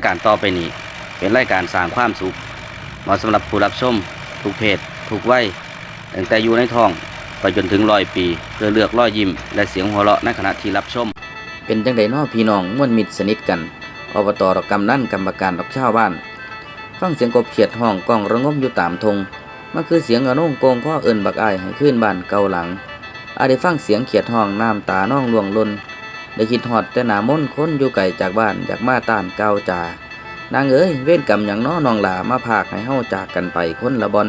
ายการต่อไปนี้ เป็นรายการสร้างความสุขเหมาะสำหรับผู้รับชมทุกเพศทุกวัยตั้งแต่อยู่ในท้องไปจนถึงร้อยปี เพื่อเลือกรอยยิ้ม และเสียงหัวเราะในขณะที่รับชม เป็นจังไดน้อพี่น้องม่วนมิตรสนิทกันอบตดอกกำนั่นกรรมการดอกชาวบ้าน ฟังเสียงกบเขียดห้องกล้องระงมอยู่ตามทงมันคือเสียงอนุ่งโกงข้อเอินบักอายให้ขึ้นบ้านเกาหลังอาได้ฟังเสียงเขียดห้องน้ำตาน้องลวงลน ได้คิดฮอดแต่หนามนต์คนอยู่ไกลจากบ้านอยากมาต้านเก่าจ่านางเอ้ยเว้นกรรมอย่างน้อนองหลามาพากให้เฮาจากกันไปคนละบอน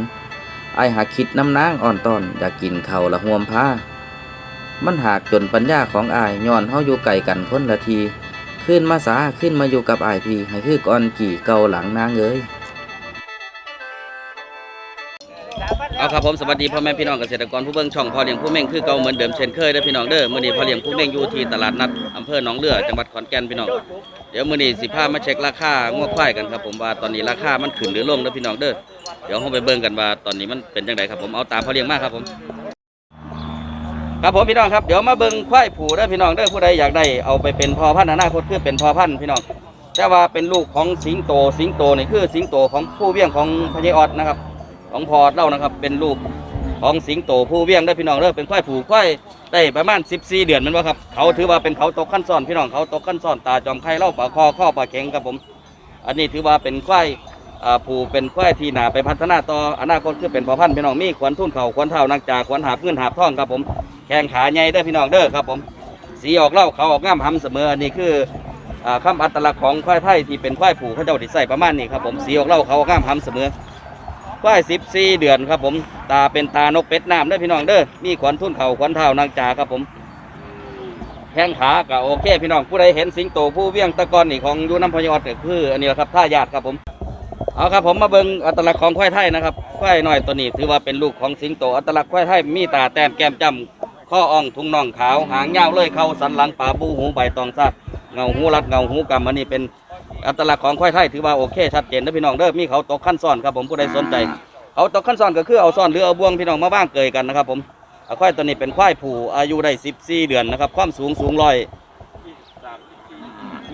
ไอหากคิดน้ำนางอ่อนตอนอยากกินเข้าละห่วมผ้า มันหากจนปัญญาของอายย้อนเฮาอยู่ไกลกันคนละที ขึ้นมาสาขึ้นมาอยู่กับอายพี่ให้คือก่อนกี่เก่าหลังนางเอ้ย ครับผมสวัสดีพ่อแม่พี่น้องเกษตรกรผู้เบิ่งช่องพ่อเลี้ยงผู้เม่งคือเก่าเหมือนเดิมเช่นเคยเด้อพี่น้องเด้อมื้อนี้พ่อเลี้ยงผู้เม่งอยู่ที่ตลาดนัดอำเภอหนองเรือจังหวัดขอนแก่นพี่น้องเดี๋ยวมื้อนี้สิพามาเช็คราคางวควายกันครับผมว่าตอนนี้ราคามันขึ้นหรือลงเด้อพี่น้องเด้อเดี๋ยวเฮาไปเบิ่งกันว่าตอนนี้มันเป็นจังไดครับผมเอาตามพ่อเลี้ยงมาครับผมครับผมพี่น้องครับเดี๋ยวมาเบิ่งควายผูเด้อพี่น้องเด้อผู้ใดอยากได้เอาไปเป็นพ่อพันธุ์อนาคตคือเป็นพ่อพันธุ์พี่น้องแต่ว่าเป็นลูกของสิงโตสิงโตนี่คือสิงโตของผู้เวียงของพญายออดนะครับ ของพอเล่านะครับ เป็นลูกของสิงโตผู้เวียงเด้พี่น้องเด้อเป็นควายผูกควายได้ประมาณ 14 เดือนแมันว่าครับ เขาถือว่าเป็นเขาตกขั้นซ้อนพี่น้องเขาตกขั้นซ้อนตาจอมไข่เล่าปากคอข้อปากเข็งครับผม อันนี้ถือว่าเป็นควายอ่าผูเป็นควายที่นาไปพัฒนาต่ออนาคตคือเป็นพ่อพันธุ์พี่น้องมีขวัญทุ่นเข่าขวัญเท้านักจากขวัญหาบเงินหาบทองครับผมแข้งขาใหญ่เด้อพี่น้องเด้อครับผม สีออกเหล่าเขาออกง่ามหำเสมออันนี้คืออ่าคำอัตลักษณ์ของควายไทยที่เป็นควายผูเขาเจ้าที่ใส่ประมาณนี้ครับผมสีออกเหล่าเขาออกง่ามหำเสมอ ควายสิบสี่เดือนครับผม ตาเป็นตานกเป็ดน้ำเด้อพี่น้องเด้อ มีขวัญทุ่นเข่าขวัญเท้านางจ่าครับผมแข้งขาก็โอเค พี่น้องผู้ใดเห็นสิงโตผู้เวียงตะกอนนี่ของยูน้ำพยอดก็คืออันนี้แหละครับท่ายาดครับผมเอาครับผมมาเบิ่งอัตลักษณ์ของควายไทยนะครับควายน้อยตัวนี้ถือว่าเป็นลูกของสิงโตอัตลักษณ์ควายไทยมีตาแต้มแก้มจำข้ออ่องทุ่งน่องขาวหางยาวเลยเขาสันหลังป่าบูหูใบตองซาดเงาหูรัดเงาหูกำอันนี้เป็น อัตลักษณ์ของควายไทยถือว่าโอเคชัดเจนนะพี่น้องเด้อมีเขาตกขั้นซ้อนครับผมผู้ใดสนใจ เขาตกขั้นซ้อนก็คือเอาซ้อนหรือเอาบ่วงพี่น้องมาบ้างเกยกันนะครับผมเอาควายตัวนี้เป็นควายผูอายุได้14 เดือนนะครับความสูงสูงร้อย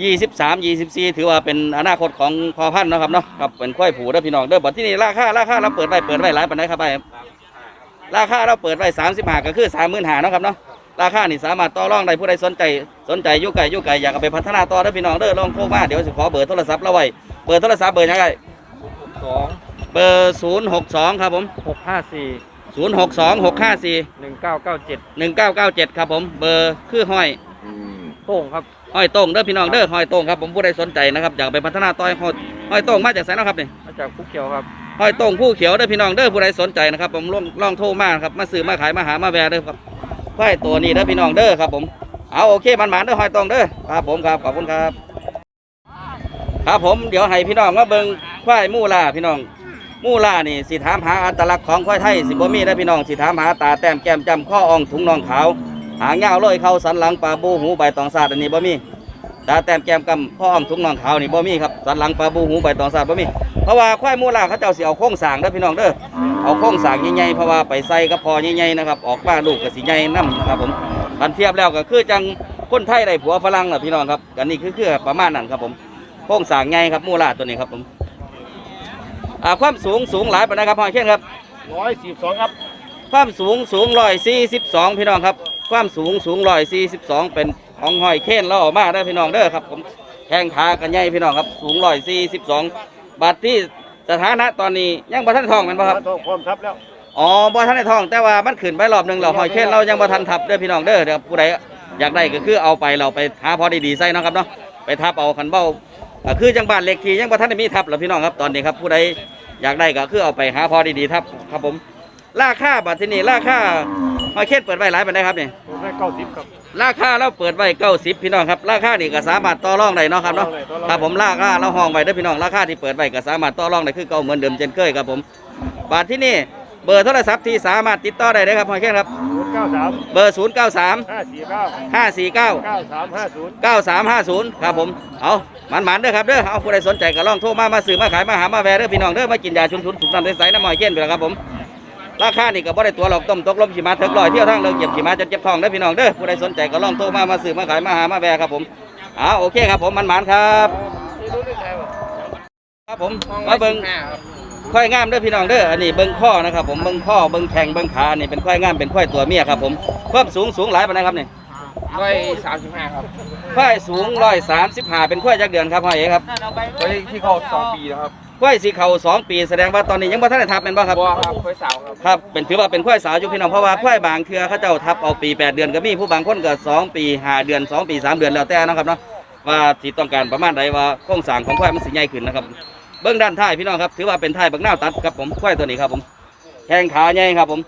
ยี่สิบสามยี่สิบสี่ถือว่าเป็นอนาคตของพอพันธุ์นะครับเนาะครับเป็นควายผูเด้อพี่น้องเด้อบัดที่นี่ราคาราคาเราเปิดไว้เปิดไว้หลายปานใดครับไปราคาเราเปิดไว้สามสิบห้าก็คือสามหมื่นหาเนาะครับเนาะ ราคานี่สามารถต่อรองได้ผู้ใดสนใจสนใจอยุ่ไก่ยุ่ไก่อยากเอาไปพัฒนาต่อได้อพี่น้องเด้อลองโทรมาเดี๋ยวสิขอเบอร์โทรศัพท์เราไว้เบอร์โทรศัพท์เบอร์ยังไงสองเบอร์ศูนย์หกสองครับผมหกห้าสี่ศูนย์หกสองหกห้าสี่หนึ่งเก้าเก้าเจ็ดหนึ่งเก้าเก้าเจ็ดครับผมเบอร์คือห้อยโต้งครับห้อยโต้งเด้อพี่น้องเด้อห้อยโต้งครับผมผู้ใดสนใจนะครับอยากไปพัฒนาต่อห้อยห้อยโต้งมาจากไสนเนาะครับนี่มาจากภูเขียวครับห้อยโต้งผู้เขียวเด้อพี่น้องเด้อผู้ใดสนใจนะครับผมลองลองโทรมาครับมาซื้อมาขายมาหามาแวะเด้อครับ ห้อยตัวนี้เด้อพี่น้องเด้อครับผมเอาโอเคมันหมานเด้อหอยต้งเด้อครับผมครับขอบคุณครับ ครับผมเดี๋ยวให้พี่น้องมาเบิ่งควายมู่ล่าพี่น้องมู่ล่านี่สิถามหาอัตลักษณ์ของควายไทยสิบ่มีได้อพี่น้องสิถามหาตาแต้มแก้มจำข้ออ่องถุงน่องขาวหางยาวเลยเข้าสันหลังปลาบูหูใบตองซาดอันนี้บ่มีตาแต้มแก้มกำข้ออ่องถุงน่องขาวนี่บ่มีครับสันหลังปลาบูหูใบตองซาดบ่มี เพราะว่าควายมู่ล่าเขาเจ้าสิเอาโค้งสร้างเด้อพี่น้องเด้อเอาโค้งสร้างใหญ่ๆเพราะว่าไปใส่กับพอใหญ่ๆนะครับออกมาลูกก็สิใหญ่นํครับผมคันเทียบแล้วก็คือจังคนไทยได้ผัวฝรั่งน่ะพี่น้องครับกันนี่คือคือประมาณนั้นครับผมโค้งสร้างใหญ่ครับมูลาตัวนี้ครับผมอ่าความสูงสูงหลายปานใดครับพ่อเช่นครับร้อยสี่สองครับ ความสูงสูงร้อยสี่สิบสองพี่น้องครับ ความสูงสูงร้อยสี่สิบสองเป็นของหอยเค้นเราออกมาได้อพี่น้องเด้อครับผมแข้งขากันใหญ่พี่น้องครับ สูงร้อยสี่สิบสอง บาทที่สถานะตอนนี้ยังบ่ทันทองแมันบ่ครับโต้งพร้อมทับแล้วอ๋อบ่ทันได้ทอง แต่ว่ามันขึ้นไปรอบหนึ่งเราหอยเค้นเรายังบ่ทันทับเด้อพี่น้องเด้อเดี๋ยวผู้ใดอยากได้ก็คือเอาไปเราไปหาพอดีๆใส่เนาะครับเนาะไปทับเอาคันเบ้าก็คือจังบ้านเล็กทียังบ่ทันได้มีทับหรอพี่น้องครับตอนนี้ครับผู้ใดอยากได้ก็คือเอาไปหาพอดีๆทับครับผมราคาบัตรที่นี่ราคาหอยเค้นเปิดไว้หลายปานใดครับนี่ผมได้เก้าสิบครับ ราคาเราเปิดไว้เก้าสิบพี่น้องครับ ราคานี่ก็สามารถต่อรองได้เนาะครับเนาะต่อรองได้ครับผมราคาเราห้องไว้เด้อพี่น้องราคาที่เปิดไว้ก็สามารถต่อรองได้คือเก่าเหมือนเดิมเช่นเคยครับผมบาทที่นี่เบอร์โทรศัพท์ที่สามารถติดต่อได้เลยครับหอยเค้นครับศูนย์เก้าสามเบอร์ 0 9 3ห้าสี่เก้า5 4 9เก้าสามห้าศูนย์9350 ครับผม เอามันมันๆเด้อครับเด้อเอาผู้ใดสนใจก็ลองโทรมา มาซื้อมาขายมาหามาแวะเด้อพี่น้องเด้อมากินยาชุนทุนถูกน้ำใสๆน้ำมอยเก้นไปแล้วครับผม ราคานี่ก็บ่ได้ตัวหรอกต้มตกลมขี่ม้าเถิกลอยเที่ยวทางเลิกเหยียบขี่ม้าจนเจ็บท้องเด้อพี่น้องเด้อผู้ใดสนใจก็ลองโทรมามาซื้อมาขายมาหามาแวะครับผมเอาโอเคครับผมมันมันๆครับนี่รู้ได้ไงวะครับผมมาเบิ่งควายงามเด้อพี่น้องเด้ออันนี้เบิ่งข้อนะครับผมเบิ่งข้อเบิ่งแข้งเบิ่งขาอันนี้เป็นควายงามเป็นควายตัวเมียครับผมความสูงสูงหลายปานใดครับนี่ร้อยสามสิบห้าครับควายสูง135เป็นควายจักเดือนครับพ่อเอ๋ครับไว้ที่เขาสองปีแล้วครับ ควายสีเขาสองปีแสดงว่าตอนนี้ยังบ่ทันได้ทับแม่นบ่ครับบัวครับไว้สาวครับครับเป็นถือว่าเป็นควายสาวอยู่พี่น้องเพราะว่าควายบางเทือเขาเจ้าทับเอาปีแปดเดือนก็มีผู้บางคนก็สองปีห้าเดือนสองปีสามเดือนแล้วแต่นะครับเนาะว่าสิต้องการประมาณใดว่าโครงสร้างของควายมันสิใหญ่ขึ้นนะครับเบื้องด้านท้ายพี่น้องครับถือว่าเป็นท้ายบักนาวตัดครับผมควายตัวนี้ครับผมแข้งขาใหญ่ครับผม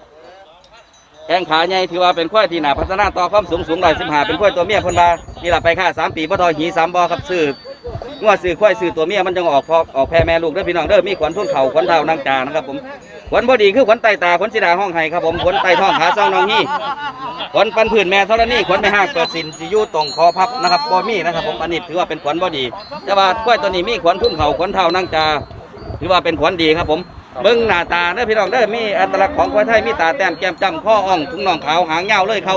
แข้งขาใหญ่ถือว่าเป็นควายที่น่าพัฒนาต่อความสูงสูงร้อยสิบห้าเป็นควายตัวเมียเพิ่นว่านี่แหละไปค่าสามปีพ่อทอหีสามบอครับซื้อง วดซื้อควายซื้อตัวเมียมันจังออกพอออกแพรแม่ลูกเด้อพี่น้องเด้อมีขวัญทุ่นเข่าขวัญเท้านางจานะครับผมขวัญบอดีคือขวัญไตตาขวัญสีดาห้องไห้ครับผมขวัญไตท้องขาซ่องน้องฮี่ขวัญปันผื่นแม่เท่านี้ขวัญไม่ห้างเปิดสินสิยู่ตรงคอพับนะครับบอมีนะครับผมอันนี้ถือว่าเป็นขวัญบอดี แต่ว่าควายตัวนี้มีขวัญทุ่นเข่าขวัญเท้านางจาถือว่าเป็นขวัญดีครับผมเบิ้งหน้าตาเด้อพี่น้องเด้อมีอัตลักษณ์ของควายไทยมีตาแต้มแก้มจำข้ออ่องทุ่งน่องขาวหางยาวเลยเขา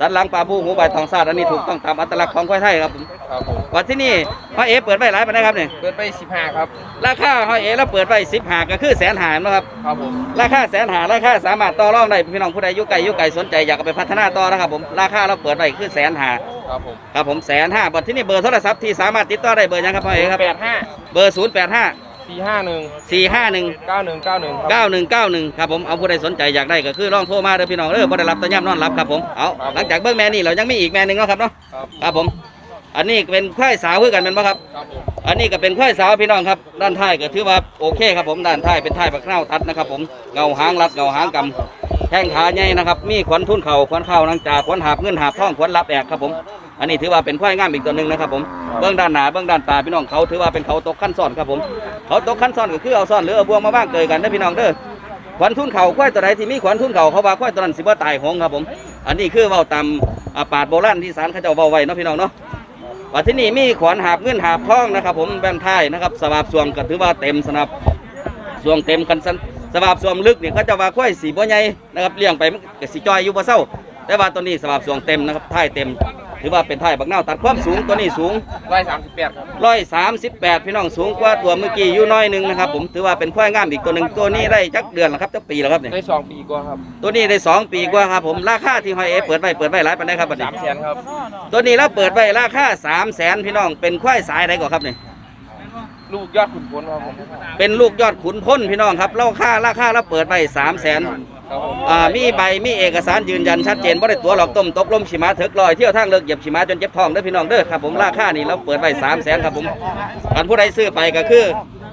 สันหลังปลาบูหูใบทองซาดอันนี้ถูกต้องตามอัตลักษณ์ของควายไทยครับผมครับผมวันที่นี่พ่อเอเปิดไว้หลายปานใดครับเนี่ยเปิดไปสิบห้าครับ ราคาพ่อเอแล้วเปิดไว้สิบหาก็คือแสนหารนะครับครับผมราคาแสนหาราคาสามารถต่อรองได้พี่น้องผู้ใดอยุไก่ยุไก่สนใจอยากเอาไปพัฒนาต่อนะครับผมราคาเราเปิดไว้คือแสนหาครับผมครับผมแสนห้าบัดที่นี่เบอร์โทรศัพท์ที่สามารถติดต่อได้เบอร์หยังครับพ่อเอครับแปดห้าเบอร์ศูนย์แปดห้า สี่ห้าหนึ่งสี่ห้าหนึ่งเก้าหนึ่งเก้าหนึ่งครับเก้าหนึ่งเก้าหนึ่งครับผมเอาผู้ใดสนใจอยากได้ก็คือลองโทรมาเด้อพี่น้องเด้อบ่ได้รับแตะย่ำนอนรับครับผมเอาหลังจากเบิ้งแม่นี่เรายังมีอีกแม่หนึ่งเนาะครับเนาะครับครับผม อันนี้เป็นควายสาวคือกันเป็นปะครับครับผมอันนี้ก็เป็นควายสาวพี่น้องครับด้านท้ายก็ถือว่าโอเคครับผมด้านท้ายเป็นท้ายบักเน่าตัดนะครับผมเงาหางรัดเงาหางกำแข้งขาใหญ่นะครับมีขวัญทุ่นเข่าขวัญเข่านางจากขวัญหาบเงินหาบทองขวัญรับแอกครับผม อันนี้ถือว่าเป็นควายงามอีกตัวหนึ่งนะครับผมเบื้องด้านหน้าเบื้องด้านตาพี่น้องเขาถือว่าเป็นเขาตกขั้นซ้อนครับผมเขาตกขั้นซ้อนก็คือเอาซ้อนหรือเอาบวงมาบ้างเกยกันนะพี่น้องเด้อขวัญทุ่นเข่าควายตัวใดที่มีขวัญทุ่นเข่าเขาว่าควายตัวนั้นสิบ่ตายหงครับผม อันนี้คือเว้าตามอ่าปราดโบราณที่ศาลเขาเจ้าเว้าไว้เนาะพี่น้องเนาะว่าที่นี่มีขวานหาบเงินหาบทองนะครับ ผมแบนท้ายนะครับสวาบสวงก็ถือว่าเต็มสนับสวงเต็มกันสันสวาบสวงลึกเนี่ยเขาจะว่าควายสีบ่ใหญ่นะครับเลี้ยงไปมันก็สีจอยอยู่บ่เศร้าแต่ว่าตัวนี้สวาบสวงเต็มนะครับท้ายเต็ม ถือว่าเป็นท้ายบักเน่าตัดความสูงตัวนี้สูงร้อยสามสิบแปดครับร้อยสามสิบแปดพี่น้องสูงกว่าตัวเมื่อกี้อยู่น้อยหนึงนะครับผมถือว่าเป็นควายงามอีกตัวหนึ่งตัวนี้ได้จักเดือนแล้วครับจักปีแล้วครับเนี่ยได้สองปีกว่าครับตัวนี้ได้สองปีกว่าครับผมราคาที่หอยเอเปิดไว้เปิดไว้หลายปานใดครับบัดนี้สามแสนครับตัวนี้เราเปิดไว้ราคาสามแสนพี่น้องเป็นควายสายใดก่อนครับเนี่ย ลูกยอดขุนพลครับผมเป็นลูกยอดขุนพ้นพี่น้องครับเราค่าราคาเราเปิดไปสามแสนครับผมอ่ามีใบมีเอกสารยืนยันชัดเจนว่าได้ตัวหลอกต้มตกลมฉีมาเถิกลอยเที่ยวทางเลิกเหยียบฉีมาจนเจ็บท้องเด้อพี่น้องเด้อครับผมราคานี่เราเปิดไปสามแสนครับผมการผู้ใดซื้อไปก็คือ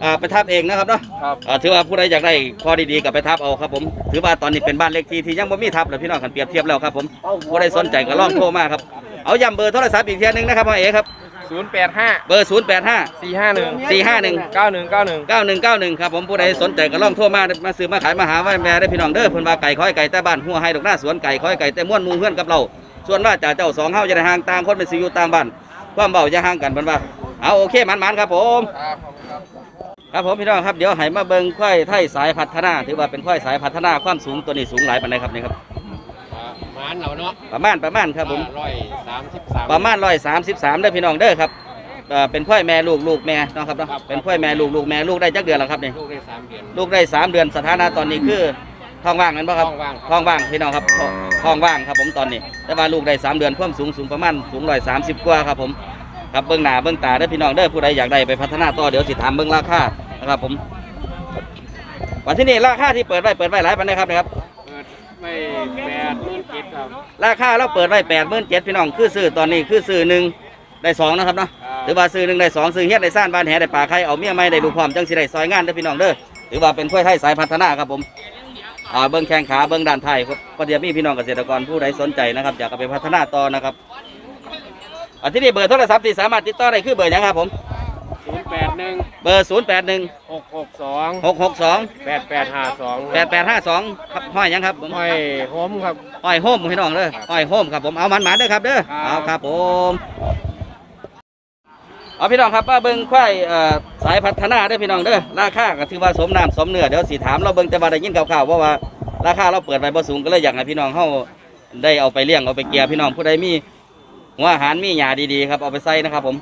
อ่าไปทับเองนะครับเนาะครับอ่าถือว่าผู้ใดอยากได้ข้อดีๆก็ไปทับเอาครับผม ถือว่าตอนนี้เป็นบ้านเลขที่ที่ยังไม่มีทับเลยพี่น้องกันเปรียบเทียบแล้วครับผมผู้ใดสนใจก็ลองโทรมาครับเอาย้ำเบอร์โทรศัพท์อีกเทียหนึงนะครับพ่อเอ๋ครับ ศูนย์แปดห้าเบอร์ศูนย์แปดห้าสี่ห้าหนึ่งสี่ห้าหนึ่งเก้าหนึ่งเก้าหนึ่งเก้าหนึ่งเก้าหนึ่งครับผมผู้ใดสนใจก็ลองโทรมามาซื้อมาขายมาหาว่าแม่ได้พี่น้องเด้อเพิ่นว่าไก่ค้อยไก่แต่บ้านหัวไฮดอกหน้าสวนไก่ค้อยไก่แต่ม้วนหมูเฮือนกับเรา ส่วนว่าจ่าเจ้าสองเฮาจะได้ห่างต่างคนเป็นสิอยู่ต่างบ้านความเบาจะห่างกันเพิ่นว่าเอาโอเคมันๆครับผม ครับขอบคุณครับ ครับผมพี่น้องครับเดี๋ยวให้มาเบิ่งควายไทยสายพัฒนา ถือว่าเป็นควายสายพัฒนาความสูงตัวนี้สูงหลายปานใดครับนี่ครับ มานเราเนาะประมาณประมาณครับผมร้อยสามสิบสามประมาณร้อยสามสิบสามเด้อพี่น้องเด้อครับเอ่อเป็นควายแม่ลูกลูกแม่เนาะครับเนาะเป็นควายแม่ลูกลูกแม่ลูกได้จักเดือนแล้วครับนี่ลูกได้สามเดือนลูกได้สามเดือนสถานะตอนนี้คือท้องว่างนั่นปะครับท้องว่างครับท้องว่างพี่น้องครับท้องท้องว่างครับผมตอนนี้ แต่ว่าลูกได้สามเดือนความสูงสูงประมาณสูงร้อยสามสิบกว่าครับผมครับเบื้องหน้าเบื้องตาเด้อพี่น้องเด้อผู้ใดอยากได้ไปพัฒนาต่อเดี๋ยวสิถามเบื้องราคานะครับผมวันที่นี่ราคาที่เปิดไว้เปิดไว้หลายปันนะครับนะครับเปิดไม่แปดหมื่นเจ็ดค รับราคาเราเปิดไว้แปดหมื่นเจ็ดพี่น้องคือซื้อตอนนี้คือซื้อหนึ่งได้สองนะครับเนาะหรือว่าซื้อหนึ่งได้สองซื้อเฮ็ดได้ซ่านบ้านแหได้ป่าไข่เอาเมียไม่ได้ลูกพร้อมจังสิได้ซอยงานเด้อพี่น้องเด้อหรือว่าเป็นข้อยไทยสายพัฒนาครับผมอ่าเบิ้งแข้งขาเบิ้งด้านไทยครับก็เดี๋ยวมีพี่น้องเกษตรกรผู้ใดสนใจนะครับอยากเอาไปพัฒนาต่อนะครับอันที่นี่เบอร์โทรศัพท์ที่สามารถติดต่อได้คือเบอร์หยังครับผมศูนย์ แปดหนึ่งเบอร์ศูนย์แปดหนึ่งหกหกสองหกหกสองแปดแปดห้าสองแปดแปดห้าสองครับห้อยหยังครับผมไม่หอมครับ ห้อยโฮมพี่น้องเด้อห้อยโฮมครับผมเอามันหมานๆเด้อครับเด้อครับ เอาครับผมเอาพี่น้องครับมาเบิ้งควายเอ่อสายพัฒนาเด้อพี่น้องเด้อราคาก็ถือว่าสมน้ำสมเนื้อเดี๋ยวสิถามเราเบิ้งแต่ว่าได้ยินข่าวๆว่าว่าราคาเราเปิดไปบ่สูงก็เลยอยากให้พี่น้องเฮาได้เอาไปเลี้ยงเอาไปเกียร์พี่น้องผู้ใดมีหัวอาหารมีหญ้าดีๆครับเอาไปใส่นะครับผม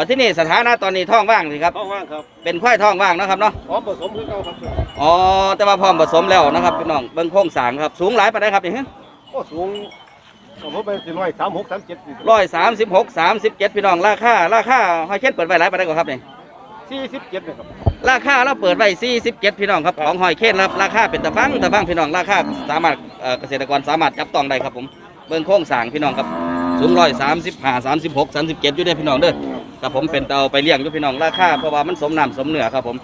บัดที่นี่สถานะตอนนี้ท้องว่างสิครับ ท้องว่างครับเป็นควายท้องว่างเนาะครับเนาะ พร้อมผสมคือเก่าครับอ๋อ แต่ว่าพร้อมผสมแล้วนะครับพี่น้อง เบิ่งโครงสร้างครับ สูงหลายปานใดครับนี่ฮะโอ้สูงผมไปสี่ร้อยสามหกสามเจ็ดร้อยสามสิบหกสามสิบเจ็ดพี่น้อง ราคา ราคาหอยเค็ดเปิดไว้หลายปานใดกว่าครับนี่สี่สิบเจ็ดนะครับ ราคาเราเปิดไว้สี่สิบเจ็ดพี่น้องครับ ของหอยเค็ดครับ ราคาเป็นตะฟังตะฟังพี่น้อง ราคาสามารถเอ่อเกษตรกรสามารถจับต้องได้ครับผม เบิ่งโครงสร้างพี่น้องครับ สูงร้อยสามสิบห้าสามสิบหกสามสิบเจ็ดอยู่ได้อพี่น้องเด้อ ครับผมเป็นเตาไปเลี้ยงอยู่พี่น้องราคาเพราะว่ามันสมน้ำสมเนื้อครับผม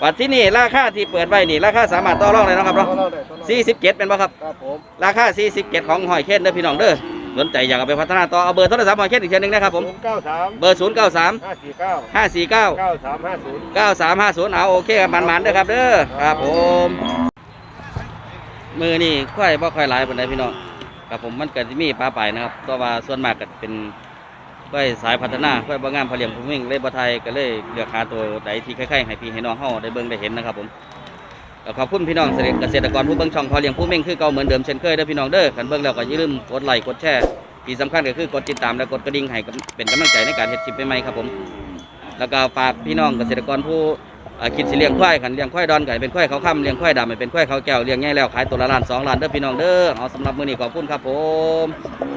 ปัจที่นี่ราคาที่เปิดไว้นี่ราคาสามารถต่อรองได้เนาะครับเนาะเราได้ตัวเราสี่สิบเจ็ดเป็นป่ะครับครับผมราคา47ของหอยเค็ดเด้อพี่น้องเด้อสนใจอยากเอาไปพัฒนาต่อเอาเบอร์โทรศัพท์หอยเค็ดอีกเทียหนึงนะครับผมศูนย์เก้าสามเบอร์0 9 3ห้าสี่เก้า5 4 9เก้าสามห้าศูนย์9 3 5 0เอาโอเคครับมันๆเด้อครับเด้อครับผมมือนี่ค่อยบ่ค่อยหลายปานใดพี่น้องครับผมมันก็สิมีปลาไปนะครับตัวว่าส่วนมากก็เป็น ค่อยสายพัฒนาค่อยบ่งงามพอเลี้ยงผู้วิ่งเลยบ่ไทยก็เลยเลือกหาตัวใดที่คล้ายๆให้พี่ให้น้องเฮาได้เบิ่งได้เห็นนะครับผมขอบคุณพี่น้องเกษตรกรผู้เบิ่งช่องพอเลี้ยงผู้เม่งคือเก่าเหมือนเดิมเช่นเคยเด้อพี่น้องเด้อกันเบิ่งแล้วก็อย่าลืมกดไลค์กดแชร์ที่สำคัญก็คือกดติดตามและกดกระดิ่งให้เป็นกำลังใจในการเฮ็ดคลิปใหม่ๆครับผมแล้วก็ฝากพี่น้องเกษตรกรผู้คิดสิเลี้ยงควายกันเลี้ยงควายดอนไก่เป็นควายเขาค่ำเลี้ยงควายดำเป็นควายเขาแก้วเลี้ยงง่ายแล้วขายตัวละล้านสองล้านเด้อพี่น้องเด้อเอาสำหรับมื้อนี้ขอบคุณครับผม